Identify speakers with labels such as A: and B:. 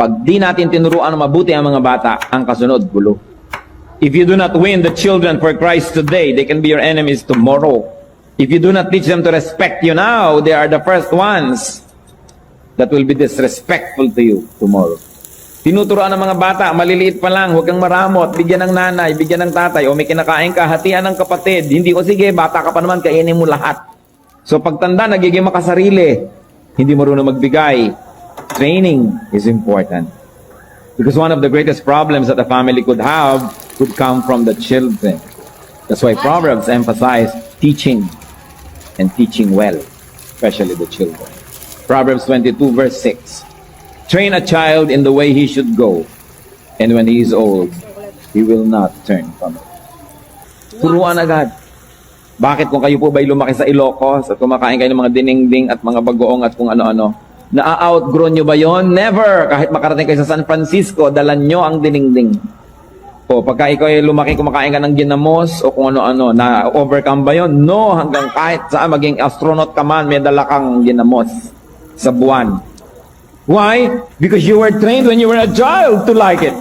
A: Pag di natin tinuruan mabuti ang mga bata, ang kasunod, gulo. If you do not win the children for Christ today, they can be your enemies tomorrow. If you do not teach them to respect you now, they are the first ones that will be disrespectful to you tomorrow. Tinuturoan ng mga bata, maliliit pa lang, huwag kang maramot, bigyan ng nanay, bigyan ng tatay, o may kinakain ka, hatian ng kapatid. Hindi ko, sige, bata ka pa naman, kainin mo lahat. So pagtanda, nagiging makasarili. Hindi marunong magbigay. Training is important. Because one of the greatest problems that a family could have would come from the children. That's why Proverbs emphasize teaching and teaching well, especially the children. Proverbs 22 verse 6. Train a child in the way he should go, and when he is old, he will not turn from it. Turuan agad. Bakit kung kayo po ba'y lumaki sa Ilocos at kumakain kayo ng mga dinengding at mga bagoong at kung ano-ano, na-outgrow nyo ba yon? Never! Kahit makarating kayo sa San Francisco, dalan nyo ang dinengding. O pagka ikaw ay lumaki, kumakain ka ng ginamos o kung ano-ano, na-overcome ba yon? No, hanggang kahit saan, maging astronaut ka man, may dala kang ginamos sa buwan. Why? Because you were trained when you were a child to like it.